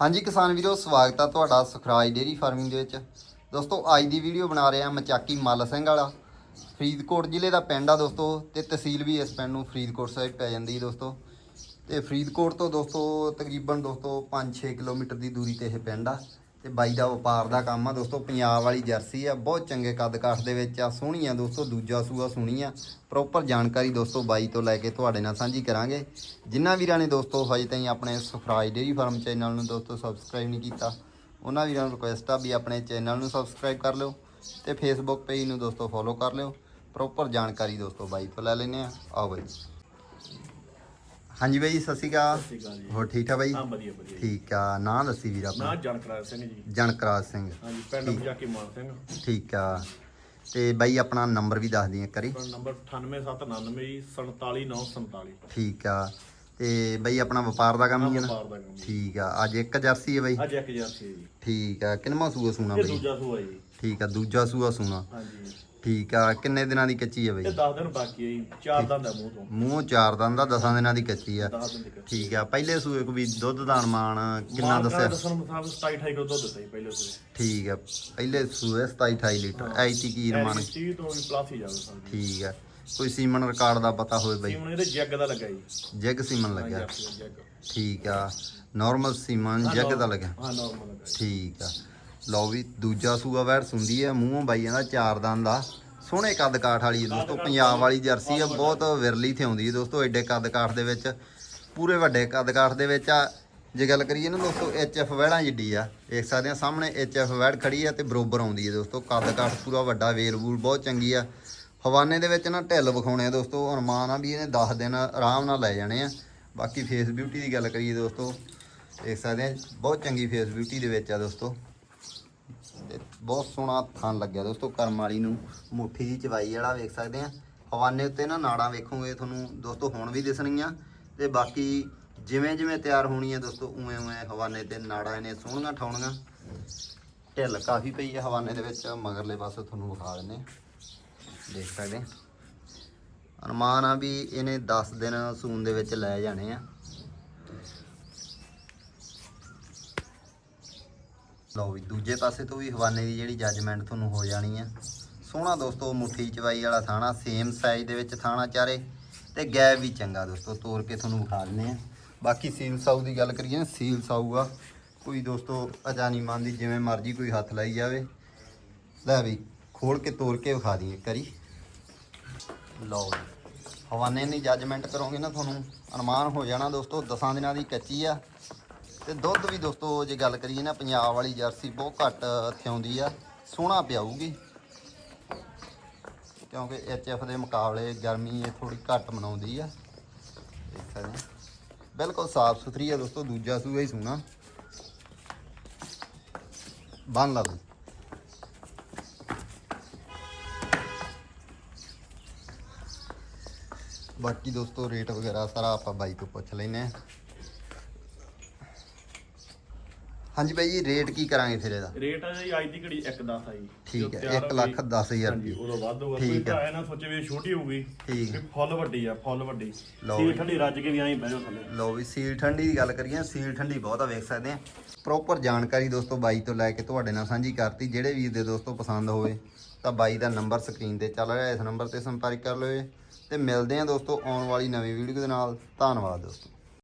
ਹਾਂਜੀ ਕਿਸਾਨ ਵੀਰੋ, ਸਵਾਗਤ ਆ ਤੁਹਾਡਾ ਸੁਖਰਾਜ ਡੇਰੀ ਫਾਰਮਿੰਗ ਦੇ ਵਿੱਚ। ਦੋਸਤੋ, ਅੱਜ ਦੀ ਵੀਡੀਓ ਬਣਾ ਰਹੇ ਆ ਮਚਾਕੀ ਮੱਲ ਸਿੰਘ ਵਾਲਾ। ਫਰੀਦਕੋਟ ਜ਼ਿਲ੍ਹੇ ਦਾ ਪਿੰਡ ਆ ਦੋਸਤੋ ਤੇ ਤਹਿਸੀਲ ਵੀ ਇਸ ਪਿੰਡ ਨੂੰ ਫਰੀਦਕੋਟ ਸਾਈਡ ਪੈ ਜਾਂਦੀ ਹੈ ਦੋਸਤੋ। ਤੇ ਫਰੀਦਕੋਟ ਤੋਂ ਦੋਸਤੋ ਤਕਰੀਬਨ ਦੋਸਤੋ 5-6 ਕਿਲੋਮੀਟਰ ਦੀ ਦੂਰੀ ਤੇ ਇਹ ਪਿੰਡ ਆ। ਤੇ ਬਾਈ ਦਾ ਵਪਾਰ ਦਾ ਕੰਮ ਆ ਦੋਸਤੋ, ਪੰਜਾਬ ਵਾਲੀ ਜਰਸੀ ਆ, ਬਹੁਤ ਚੰਗੇ ਕੱਦ ਕਾਠ ਦੇ ਵਿੱਚ ਆ ਸੋਹਣੀ ਆ ਦੋਸਤੋ, ਦੂਜਾ ਸੂਆ ਸੋਹਣੀ ਆ ਪ੍ਰੋਪਰ ਜਾਣਕਾਰੀ ਦੋਸਤੋ ਬਾਈ ਤੋਂ ਲੈ ਕੇ ਤੁਹਾਡੇ ਨਾਲ ਸਾਂਝੀ ਕਰਾਂਗੇ। ਜਿਨ੍ਹਾਂ ਵੀਰਾਂ ਨੇ ਦੋਸਤੋ ਹਜੇ ਤਾਈਂ ਆਪਣੇ ਸੁਖਰਾਜ ਡੇਰੀ ਫਾਰਮ ਚੈਨਲ ਨੂੰ ਦੋਸਤੋ ਸਬਸਕ੍ਰਾਈਬ ਨਹੀਂ ਕੀਤਾ, ਉਹਨਾਂ ਵੀਰਾਂ ਨੂੰ ਰਿਕੁਐਸਟ ਆ ਵੀ ਆਪਣੇ ਚੈਨਲ ਨੂੰ ਸਬਸਕ੍ਰਾਈਬ ਕਰ ਲਿਓ ਤੇ ਫੇਸਬੁੱਕ ਪੇਜ ਨੂੰ ਦੋਸਤੋ ਫੋਲੋ ਕਰ ਲਿਓ। ਪ੍ਰੋਪਰ ਜਾਣਕਾਰੀ ਦੋਸਤੋ ਬਾਈ ਤੋਂ ਲੈ ਲੈਨੇ ਆ ਆਓ ਬਾਈ। ਹਾਂਜੀ ਬਾਈ ਸਤਿ ਸ਼੍ਰੀ ਅਕਾਲ। ਸਤਿ ਸ਼੍ਰੀ ਅਕਾਲ ਜੀ। ਹੋਰ ਠੀਕ ਠਾਕ ਬਾਈ? ਹਾਂ ਵਧੀਆ ਵਧੀਆ ਜੀ। ਠੀਕ ਆ ਨਾਂ ਦੱਸੀ ਵੀਰ ਨਾ ਆਪਣਾ ਜਨਕਰਾਜ ਸਿੰਘ ਜੀ। ਜਨਕਰਾਜ ਸਿੰਘ। ਹਾਂਜੀ ਪਿੰਡ ਮਜਾਕੀ ਮਾਨ ਸਿੰਘ। ਠੀਕ ਆ। ਤੇ ਬਾਈ ਆਪਣਾ ਨੰਬਰ ਵੀ ਦੱਸ ਦਿਆਂ ਕਰੀ ਪਿੰਡ ਨੰਬਰ 98799 ਜੀ 47947 ਠੀਕ ਆ। ਤੇ ਬਾਈ ਆਪਣਾ ਵਪਾਰ ਦਾ ਕੰਮ ਹੀ ਹੈ ਨਾ? ਵਪਾਰ ਦਾ ਕੰਮ। ਜੀ। ਠੀਕ ਆ। ਅੱਜ ਇੱਕ ਜਰਸੀ ਹੈ ਬਾਈ? ਅੱਜ ਇੱਕ ਜਰਸੀ ਹੈ ਜੀ। ਠੀਕ ਆ। ਕਿੰਨਵਾਂ ਸੂਆ ਸੂਣਾ ਇਹ ਬਾਈ? ਦੂਜਾ ਸੂਆ ਜੀ। ਠੀਕ ਆ ਦੂਜਾ ਸੂਆ ਸੂਣਾ। ਹਾਂਜੀ। ਠੀਕ ਆ ਕਿੰਨੇ ਦਿਨਾਂ ਦੀ ਕੱਚੀ ਹੈ ਇਹ ਬਾਈ 10 ਦਿਨ ਬਾਕੀ ਹੈ ਜੀ ਚਾਰ ਦਿਨ ਦਾ ਮੂੰਹ ਤੋਂ। ਮੂੰਹ ਚਾਰ ਦੰਦ ਦਾ ਦਸਾਂ ਦਿਨਾਂ ਦੀ ਕੱਚੀ ਆ। 10 ਦਿਨ ਦੀ ਕੱਚੀ। ਠੀਕ ਆ ਪਹਿਲੇ ਸੂਏ ਕੋ ਵੀ ਦੁੱਧ ਦਾਣ ਮਾਣ ਕਿੰਨਾ ਦੱਸਿਆ? ਦੱਸਣ ਮੁਤਾਬਕ 27 28 ਕਿਲੋ ਦੁੱਧ ਦਿੱਤਾ ਜੀ ਪਹਿਲੇ ਸੂਏ। ਠੀਕ ਆ ਪਹਿਲੇ ਸੂਏ 27 28 ਲੀਟਰ ਐਤੀ ਕੀ ਰਮਾਨ? 30 ਤੋਂ ਵੀ ਪਲੱਸ ਹੀ ਜਾਵੇ ਠੀਕ ਆ ਕੋਈ ਸੀਮਨ ਰਿਕਾਰਡ ਦਾ ਪਤਾ ਹੋਵੇ ਬਾਈ? ਸੀਮਨ ਇਹਦੇ ਜੱਗ ਦਾ ਲੱਗਾ ਜੀ। ਜੈਗ ਸੀਮਨ ਜੱਗ ਠੀਕ ਆ ਨਾਰਮਲ ਸੀਮਨ ਜੈਗ ਦਾ ਹਾਂ ਨਾਰਮਲ ਲੱਗਾ ਜੀ। ਠੀਕ ਆ ਲਓ ਵੀ ਦੂਜਾ ਸੂਆ ਵੈੜ ਸੁੰਦੀ ਹੈ ਮੂੰਹੋਂ ਬਾਈਆਂ ਦਾ ਚਾਰ ਦੰਦ ਦਾ ਸੋਹਣੇ ਕੱਦ ਕਾਠ ਵਾਲੀ ਹੈ ਦੋਸਤੋ, ਪੰਜਾਬ ਵਾਲੀ ਜਰਸੀ ਆ, ਬਹੁਤ ਵਿਰਲੀ ਤੇ ਆਉਂਦੀ ਹੈ ਦੋਸਤੋ ਐਡੇ ਕੱਦ ਕਾਠ ਦੇ ਵਿੱਚ, ਪੂਰੇ ਵੱਡੇ ਕੱਦ ਕਾਠ ਦੇ ਵਿੱਚ ਆ। ਜੇ ਗੱਲ ਕਰੀਏ ਨਾ ਦੋਸਤੋ ਐਫ ਵੈੜਾਂ ਜਿੱਡੀ ਆ, ਦੇਖ ਸਕਦੇ ਆ ਸਾਹਮਣੇ ਐਫ ਵੈੜ ਖੜੀ ਆ ਤੇ ਬਰੋਬਰ ਆਉਂਦੀ ਹੈ ਦੋਸਤੋ ਕੱਦ ਕਾਠ ਪੂਰਾ ਵੱਡਾ ਵੇਲ ਵੂਲ ਬਹੁਤ ਚੰਗੀ ਆ। ਹਵਾਨੇ ਦੇ ਵਿੱਚ ਨਾ ਢਿੱਲ ਵਿਖਾਉਣੇ ਆ ਦੋਸਤੋ, ਅਰਮਾਨ ਆ ਵੀ ਇਹਨੇ 10 ਦਿਨ ਆਰਾਮ ਨਾਲ ਲੈ ਜਾਣੇ ਆ। ਬਾਕੀ ਫੇਸ ਬਿਊਟੀ ਦੀ ਗੱਲ ਕਰੀਏ ਦੋਸਤੋ, ਦੇਖ ਸਕਦੇ ਆ, ਬਹੁਤ ਚੰਗੀ ਫੇਸ ਬਿਊਟੀ ਦੇ ਵਿੱਚ ਆ ਦੋਸਤੋ। ਬਹੁਤ ਸੋਹਣਾ ਥਣ ਲੱਗਿਆ ਦੋਸਤੋ, ਕਰਮ ਵਾਲੀ ਨੂੰ। ਮੁੱਠੀ ਦੀ ਚਵਾਈ ਵਾਲਾ ਵੇਖ ਸਕਦੇ ਆ। ਹਵਾਨੇ ਉੱਤੇ ਨਾ ਨਾੜਾਂ ਵੇਖੋਗੇ, ਤੁਹਾਨੂੰ ਦੋਸਤੋ ਹੁਣ ਵੀ ਦਿਸਣਗੀਆਂ। ਤੇ ਬਾਕੀ ਜਿਵੇਂ ਜਿਵੇਂ ਤਿਆਰ ਹੋਣੀ ਹੈ ਦੋਸਤੋ, ਉਵੇਂ ਉਵੇਂ ਹਵਾਨੇ ਤੇ ਨਾੜਾਂ ਇਹਨੇ ਸੋਹਣੀਆਂ ਠਾਉਣੀਆਂ। ਢਿੱਲ ਕਾਫੀ ਪਈ ਹੈ ਹਵਾਨੇ ਦੇ ਵਿੱਚ, ਮਗਰਲੇ ਪਾਸੇ ਤੁਹਾਨੂੰ ਵਿਖਾ ਦਿੰਨੇ ਦੇਖ ਸਕਦੇ ਆ। ਅਨੁਮਾਨ ਆ ਵੀ ਇਹਨੇ 10 ਦਿਨ ਸੂਨ ਦੇ ਵਿੱਚ ਲੈ ਜਾਣੇ ਆ। ਲਓ ਵੀ, ਦੂਜੇ ਪਾਸੇ ਤੋਂ ਵੀ ਹਵਾਨੇ ਦੀ ਜਿਹੜੀ ਜੱਜਮੈਂਟ ਤੁਹਾਨੂੰ ਹੋ ਜਾਣੀ ਆ। ਸੋਹਣਾ ਦੋਸਤੋ ਮੁੱਠੀ ਚਵਾਈ ਵਾਲਾ ਥਾਣਾ ਸੇਮ ਸਾਈਜ਼ ਦੇ ਵਿੱਚ ਥਾਣਾ ਚਾਰੇ, ਤੇ ਗੈਪ ਵੀ ਚੰਗਾ ਦੋਸਤੋ ਤੋੜ ਕੇ ਤੁਹਾਨੂੰ ਵਿਖਾ ਦਿੰਨੇ ਆ। ਬਾਕੀ ਸੀਲ ਸਾਊ ਦੀ ਗੱਲ ਕਰੀਏ ਨਾ ਸੀਲ ਸਾਊ ਆ। ਕੋਈ ਦੋਸਤੋ ਅਜਾਨੀ ਮੰਨਦੀ, ਜਿਵੇਂ ਮਰਜ਼ੀ ਕੋਈ ਹੱਥ ਲਾਈ ਜਾਵੇ। ਲੈ ਵੀ ਖੋਲ ਕੇ ਤੋੜ ਕੇ ਵਿਖਾ ਦਈਏ ਕਰੀ ਲਓ ਜੀ। ਹਵਾਨੇ ਦੀ ਜੱਜਮੈਂਟ ਕਰੋਗੇ ਨਾ ਤੁਹਾਨੂੰ ਅਨੁਮਾਨ ਹੋ ਜਾਣਾ ਦੋਸਤੋ, ਦਸਾਂ ਦਿਨਾਂ ਦੀ ਕੱਚੀ ਆ। ਤੇ ਦੁੱਧ ਵੀ ਦੋਸਤੋ, ਜੇ ਗੱਲ ਕਰੀਏ ਨਾ, ਪੰਜਾਬ ਵਾਲੀ ਜਰਸੀ ਬਹੁਤ ਘੱਟ ਇੱਥੇ ਆਉਂਦੀ ਆ। ਸੋਹਣਾ ਪਿਆਊਗੀ। ਕਿਉਂਕਿ ਐਚਐਫ ਦੇ ਮੁਕਾਬਲੇ ਗਰਮੀ ਇਹ ਥੋੜੀ ਘੱਟ ਮਨਾਉਂਦੀ ਆ। ਦੇਖ ਸਕਦੇ ਬਿਲਕੁਲ ਸਾਫ਼ ਸੁਥਰੀ ਆ ਦੋਸਤੋ, ਦੂਜਾ ਸੂਆ ਹੀ ਸੋਹਣਾ। ਬੰਨ ਲਾ ਬਈ ਬਾਕੀ ਦੋਸਤੋ, ਰੇਟ ਵਗੈਰਾ ਸਾਰਾ ਆਪਾਂ ਬਾਈ ਤੋਂ ਪੁੱਛ ਲੈਨੇ ਆ। ਹਾਂਜੀ ਬਾਈ ਜੀ ਰੇਟ ਕੀ ਕਰਾਂਗੇ ਫਿਰ ਇਹਦਾ ਰੇਟ ਹੈ ਜੀ ਅੱਜ ਦੀ ਘੜੀ 1 10 ਆ ਜੀ ਠੀਕ ਹੈ, ਜੋ ਤਿਆਰ ਇੱਕ ਲੱਖ ਹਾਂਜੀ। ਉਦੋਂ ਵੱਧ ਹੋਊਗਾ ਠੀਕ ਕੋਈ ਹੈ। ਇਹ ਨਾ ਸੋਚੇ ਵੀ ਇਹ ਛੋਟੀ ਹੋਊਗੀ ਠੀਕ ਹੈ। ਫੁੱਲ ਵੱਡੀ ਆ ਫੁੱਲ ਵੱਡੀ ਲਓ ਸੀਲ। ਠੰਡੀ ਰੱਜ ਕੇ ਵੀ ਐਂ ਬਹਿ ਜਾਓ ਥੱਲੇ ਲਓ ਵੀ ਸੀਲ ਠੰਡੀ ਦੀ ਗੱਲ ਕਰੀਏ ਸੀਲ ਠੰਡੀ ਬਹੁਤ ਆ ਵੇਖ ਸਕਦੇ ਆ ਪ੍ਰੋਪਰ ਜਾਣਕਾਰੀ ਦੋਸਤੋ ਬਾਈ ਤੋਂ ਲੈ ਕੇ ਤੁਹਾਡੇ ਨਾਲ ਸਾਂਝੀ ਕਰਤੀ ਜਿਹੜੇ ਵੀਰ ਦੇ ਦੋਸਤੋ ਪਸੰਦ ਹੋਵੇ ਤਾਂ ਬਾਈ ਦਾ ਨੰਬਰ ਸਕਰੀਨ ਤੇ ਚੱਲ ਰਿਹਾ ਇਸ ਨੰਬਰ ਤੇ ਸੰਪਰਕ ਕਰ ਲਿਓ ਜੀ। ਤੇ ਮਿਲਦੇ ਆ ਦੋਸਤੋ ਆਉਣ ਵਾਲੀ ਨਵੀਂ ਵੀਡੀਓ ਦੇ ਨਾਲ ਧੰਨਵਾਦ ਦੋਸਤੋ